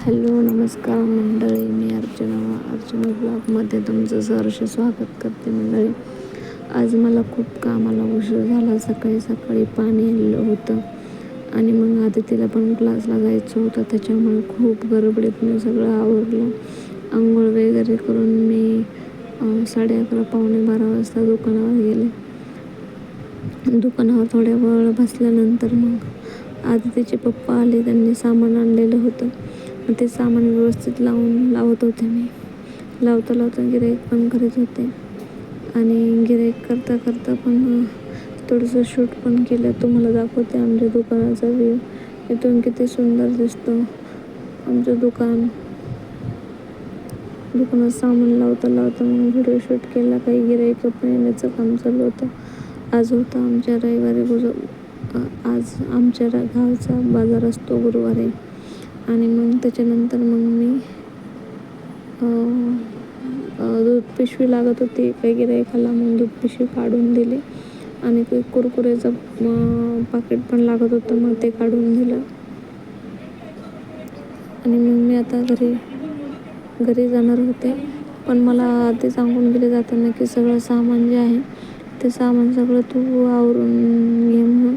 Hello नमस्कार मंडळी. मी अर्चना अर्चना ब्लॉगमध्ये तुमचं सहर्ष स्वागत करते मंडळी. आज मला खूप कामाला उशीर झाला. सकाळी सकाळी पाणी आलेलं होतं आणि मग आदितीला पण क्लासला जायचं होतं. त्याच्यामुळे खूप गडबडीत मी सगळं आवरलं. आंघोळ वगैरे करून मी साडे अकरा पावणे बारा वाजता दुकानावर गेले. दुकानावर थोड्या वेळ बसल्यानंतर मग आदितीचे पप्पा आले. त्यांनी सामान आणलेलं होतं. ते सामान व्यवस्थित लावून लावत होते मी. लावता लावता गिराईक पण करत होते. आणि गिराईक करता करता पण थोडंसं शूट पण केलं. तुम्हाला दाखवते आमच्या दुकानाचा व्ह्यू इथून किती सुंदर दिसतं. आमचं दुकान. दुकानात सामान लावता लावता मग व्हिडिओ शूट केला. काही गिराईक पण येण्याचं काम चालू होतं. आज होता आमच्या रविवारी. गुज आज आमच्या रा- गावचा बाजार असतो गुरुवारी. आणि मग त्याच्यानंतर मग मी दूध पिशवी लागत होती वगैरे गिराईकाला मग दूध पिशवी काढून दिली. आणि ते कुरकुरेचं पाकिट पण लागत होतं मग ते काढून दिलं. आणि मग मी आता घरी घरी जाणार होते. पण मला ते सांगून दिले जाताना की सगळं सामान जे आहे ते सामान सगळं तू आवरून घे म्हणून.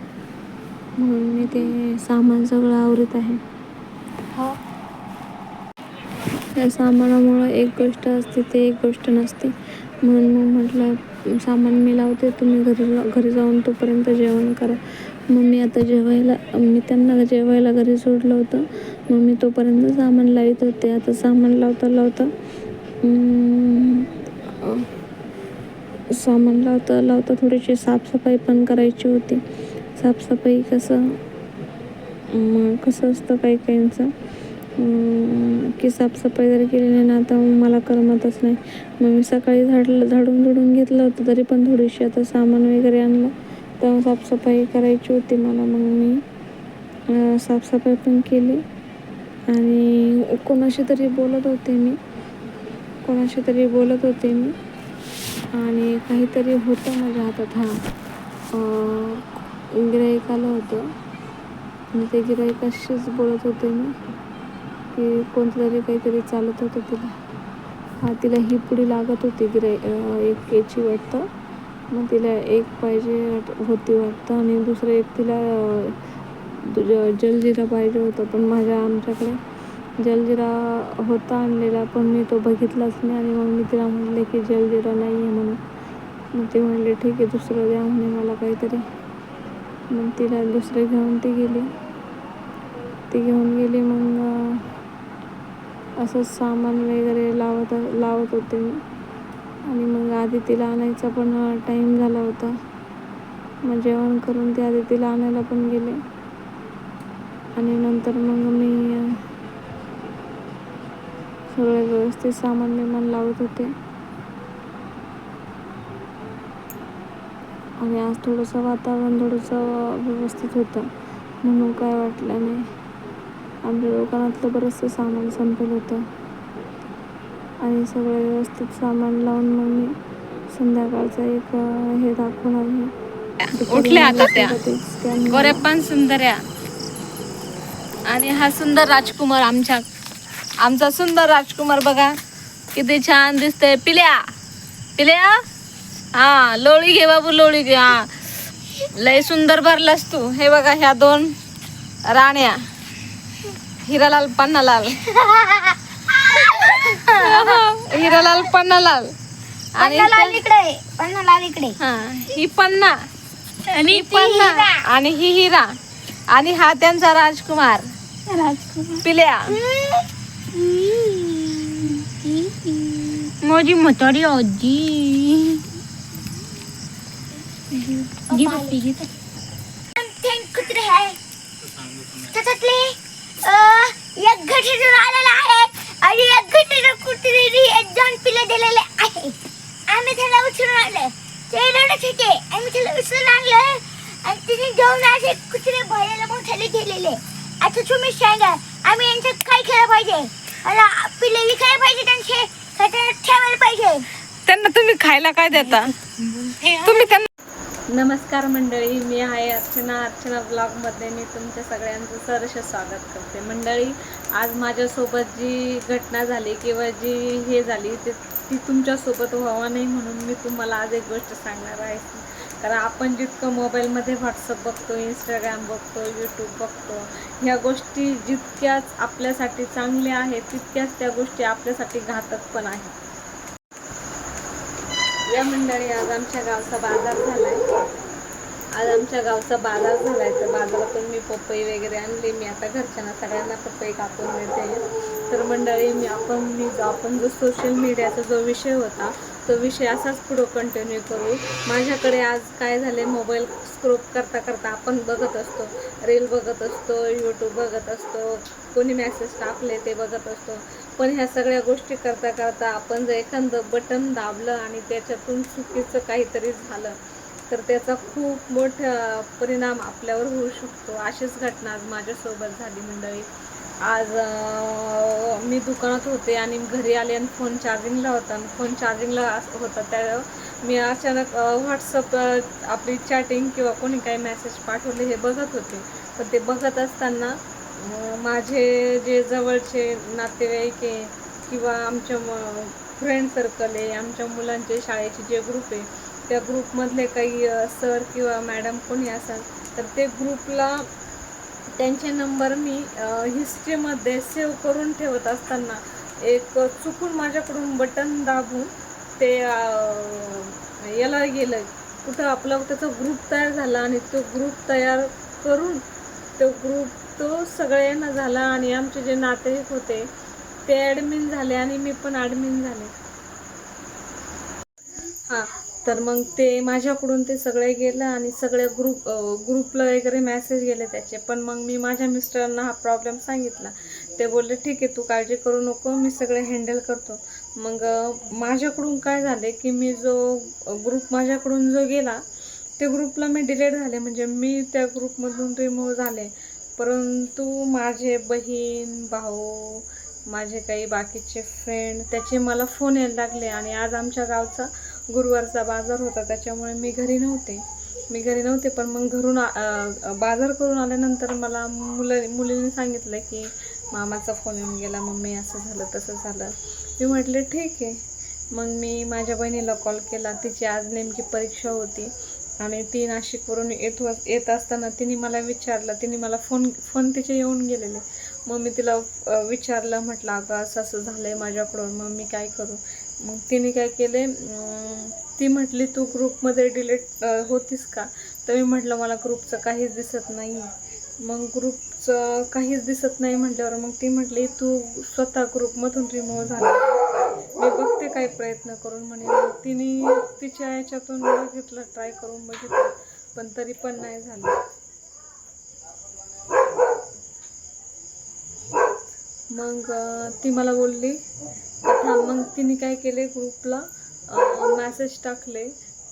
म्हणून मी ते सामान सगळं आवरत आहे त्या सामानामुळं एक गोष्ट असते ते एक गोष्ट नसते. म्हणून मग म्हटलं सामान मी लावते तुम्ही घरी घरी जाऊन तोपर्यंत जेवण करा. मग मी आता जेवायला मी त्यांना जेवायला घरी सोडलं होतं. मग मी तोपर्यंत सामान लावित होते. आता सामान लावता लावता सामान लावता लावता थोडीशी साफसफाई पण करायची होती. साफसफाई कसं मग कसं असतं काही काहींचं? की साफसफाई जर केली नाही ना आता मला करमतच नाही. मग मी सकाळी झाडलं झाडून झुडून घेतलं होतं तरी पण थोडीशी आता सामान वगैरे आणलं. तेव्हा साफसफाई करायची होती मला मग मी साफसफाई पण केली. आणि कोणाशी तरी बोलत होते मी. कोणाशी तरी बोलत होते मी. आणि काहीतरी होतं माझ्या हातात हां. गिराईक आलं होतं. आणि ते गिराईकाशीच बोलत होते मी. की कोणतं तरी काहीतरी चालत होतं तिला. हा तिला ही पुडी लागत होती ग्रे एक केची वाटतं. मग तिला एक पाहिजे वाट- होती वाटतं आणि दुसरं एक तिला ज- जलजिरा पाहिजे होतं. पण माझ्या आमच्याकडे जलजिरा होता आणलेला पण मी तो बघितलाच नाही आणि मग मी तिला म्हटले की जलजिरा नाही आहे म्हणून. मग ते म्हणले ठीक आहे दुसरं द्या म्हणे मला काहीतरी. मग तिला दुसरं घेऊन ती गेली. ती घेऊन गेली मग असंच असं सामान वगैरे लावत लावत होते. मी आणि मग आधी तिला आणायचा पण टाईम झाला होता. मग जेवण करून ते आधी तिला आणायला पण गेले. आणि नंतर मग मी सगळं व्यवस्थित सामान बिमान लावत होते. आणि आज थोडंसं वातावरण थोडंसं व्यवस्थित होतं. म्हणून काय वाटलं नाही. आमच्या दुकानातलं बरंचसं सामान संपेल होतं. आणि सगळं व्यवस्थित सामान लावून मग मी संध्याकाळचं एक हे दाखवणार आहे उठल्या आता त्या. गोऱ्या पण सुंदर आहे आणि हा सुंदर राजकुमार आमच्या आमचा सुंदर राजकुमार बघा किती छान दिसतंय. पिल्या पिल्या? हा लोळी घे बाबू लोळी घे. हा. लय सुंदर भरलास तू. हे बघा ह्या दोन राण्या. हिरालाल पन्नालाल. हिरालाल पन्नालाल. आणि इकडे इकडे. हा ही पन्ना. आणि पन्ना आणि ही हिरा. आणि हा त्यांचा राजकुमार. पिल्या. माझी म्हातारी आजी. कुत्रे. आहे त्याच्यातले अं, एक घटीतून आलेला आहे आणि एक घटीनं कुत्रीने पिले दिलेले आहे आम्ही त्याला उचलून आणलं. ते रडत होते. आम्ही त्याला उचलून आणलं. आणि तिने जाऊन असे कुत्रे भयाला मोठ्याला गेलेले. आता तुम्ही सांगा आम्ही यांच्यात काय केलं पाहिजे? मला पिले विकायला पाहिजे त्यांचे? ठेवायला पाहिजे? त्यांना तुम्ही खायला काय देता? तुम्ही त्यांना नमस्कार मंडळी मी आहे अर्चना. अर्चना ब्लॉगमध्ये मी तुमच्या सगळ्यांचं सरस स्वागत करते. मंडळी आज माझ्यासोबत जी घटना झाली किंवा जी हे झाली ते ती तुमच्यासोबत व्हावं नाही म्हणून मी तुम्हाला आज एक गोष्ट सांगणार आहे. कारण आपण जितकं मोबाईलमध्ये व्हॉट्सअप बघतो इंस्टाग्राम बघतो यूट्यूब बघतो ह्या गोष्टी जितक्याच आपल्यासाठी चांगल्या आहेत तितक्याच त्या गोष्टी आपल्यासाठी घातक पण आहेत. या मंडळी आज आमच्या गावचा बाजार झालाय. आज आमच्या गावचा बाजार झालाय. तर बाजारातून मी पपई वगैरे आणली. मी आता घरच्यांना सगळ्यांना पपई कापून देते. तर मंडळी मी आपण मी जो आपण जो सोशल मीडियाचा जो विषय होता तो विषय असाच पुढं कंटिन्यू करू. माझ्याकडे आज काय झाले मोबाईल स्क्रोप करता करता आपण बघत असतो. रील बघत असतो यूट्यूब बघत असतो. कोणी मॅसेज टाकले ते बघत असतो. पण ह्या सगळ्या गोष्टी करता करता आपण जर एखादं बटन दाबलं आणि त्याच्यातून चुकीचं काहीतरी झालं तर त्याचा खूप मोठा परिणाम आपल्यावर होऊ शकतो. अशीच घटना आज माझ्यासोबत झाली मंडळी. आज मी दुकानात होते आणि घरी आले आणि फोन चार्जिंगला होता आणि फोन चार्जिंगला होता. त्या मी अचानक व्हॉट्सअप आपली चॅटिंग किंवा कोणी काही मेसेज पाठवले हे बघत होते. पण ते बघत असताना माझे जे जवळचे नातेवाईक आहे किंवा आमच्या फ्रेंड सर्कल आहे आमच्या मुलांचे शाळेचे जे ग्रुप आहे त्या ग्रुपमधले काही सर किंवा मॅडम कोणी असाल तर ते ग्रुपला त्यांचे नंबर मी हिस्ट्रीमध्ये सेव्ह करून ठेवत असताना एक चुकून माझ्याकडून बटन दाबून ते याला गेलं. कुठं आपला त्याचा ग्रुप तयार झाला आणि तो ग्रुप तयार करून तो ग्रुप तो सगळ्यांना झाला आणि आमचे जे नातेवाईक होते ते ॲडमिन झाले आणि मी पण ॲडमिन झाले. हां तर मग ते माझ्याकडून ते सगळे गेलं आणि सगळ्या ग्रुप ग्रुपला वगैरे मॅसेज गेले त्याचे. पण मग मी माझ्या मिस्टरांना हा प्रॉब्लेम सांगितला. ते बोलले ठीक आहे तू काळजी करू नको मी सगळे हँडल करतो. मग माझ्याकडून काय झाले की मी जो ग्रुप माझ्याकडून जो गेला ते ग्रुपला मी डिलीट झाले. म्हणजे मी त्या ग्रुपमधून रिमूव्ह झाले. परंतु माझे बहीण भाऊ माझे काही बाकीचे फ्रेंड त्याचे मला फोन यायला लागले आणि आज आमच्या गावचा गुरुवारचा बाजार होता त्याच्यामुळे मी घरी नव्हते. मी घरी नव्हते पण मग घरून बाजार करून आल्यानंतर मला मुलं मुलींनी सांगितलं की मामाचा फोन येऊन गेला मम्मी असं झालं तसं झालं. मी म्हटले ठीक आहे. मग मी माझ्या बहिणीला कॉल केला तिची आज नेमकी परीक्षा होती. आणि ती नाशिकवरून येत येत असताना तिने मला विचारलं तिने मला फोन फोन तिचे येऊन गेलेले. मग मी तिला विचारलं म्हटलं अगं असं असं झालं आहे माझ्याकडून मग मी काय करू? मग तिने काय केले ती म्हटली तू ग्रुपमध्ये डिलीट होतीस का? तर मी म्हटलं मला ग्रुपचं काहीच दिसत नाही. मग ग्रुपचं काहीच दिसत नाही म्हटल्यावर मग ती म्हटली तू स्वतः ग्रुपमधून रिमूव्ह झाला. मी बघ काही प्रयत्न करून म्हणे मग तिने तिच्या याच्यातून बघितलं ट्राय करून बघितलं पण तरी पण नाही झालं. मग ती मला बोलली थांब मग तिने काय केले ग्रुपला? मॅसेज टाकले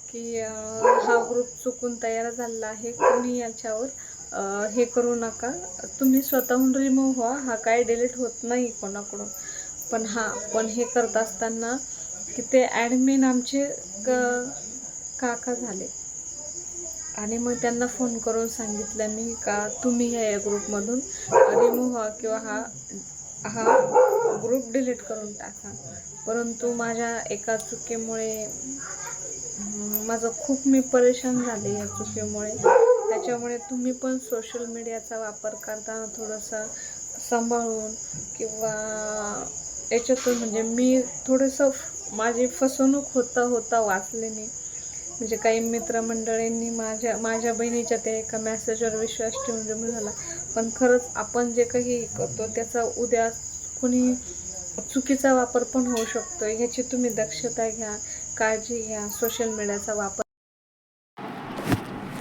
की हा ग्रुप चुकून तयार झालेला आहे कोणी याच्यावर? हे करू नका. तुम्ही स्वतःहून रिमूव्ह व्हा. हा काय डिलीट होत नाही कोणाकडून. पण हा पण हे करत असताना की ते ॲडमिन आमचे क काका झाले. आणि मग त्यांना फोन करून सांगितलं मी का तुम्ही ह्या या ग्रुपमधून रिमूव्ह व्हा किंवा हा हा ग्रुप डिलीट करून टाका. परंतु माझ्या एका चुकीमुळे माझं खूप मी परेशान झाले या चुकीमुळे. त्याच्यामुळे तुम्ही पण सोशल मीडियाचा वापर करताना थोडंसं सांभाळून किंवा याच्यातून म्हणजे मी थोडंसं माझी फसवणूक होता होता वाचले मी. म्हणजे काही मित्रमंडळींनी माझ्या माझ्या बहिणीच्या त्या एका मेसेजवर विश्वास ठेवून रिमूव्ह झाला. पण खरंच आपण जे काही करतो त्याचा उद्या कुणी चुकीचा वापर पण होऊ शकतो ह्याची तुम्ही दक्षता घ्या काळजी घ्या सोशल मीडियाचा वापर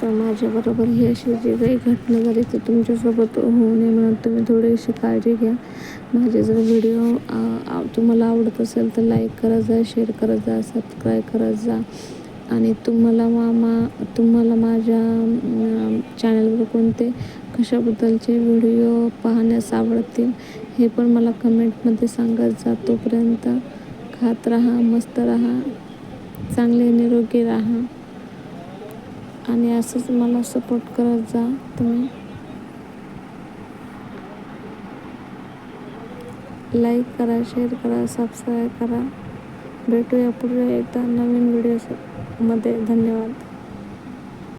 तर माझ्याबरोबर ही अशी जी काही घटना झाली ती तुमच्यासोबत होऊ नये म्हणून तुम्ही थोडीशी काळजी घ्या. माझे जर व्हिडिओ तुम्हाला आवडत असेल तर लाईक करत जा शेअर करत जा सबस्क्राईब करत जा. आणि तुम्हाला मा मा तुम्हाला माझ्या चॅनलवर कोणते कशाबद्दलचे व्हिडिओ पाहण्यास आवडतील हे पण मला कमेंटमध्ये सांगत जा. तोपर्यंत खात राहा मस्त राहा चांगले निरोगी राहा. आणि असंच मला सपोर्ट करत जा तुम्ही. लाईक करा शेअर करा सबस्क्राईब करा. भेटूया पुढे एकदा नवीन व्हिडिओमध्ये धन्यवाद.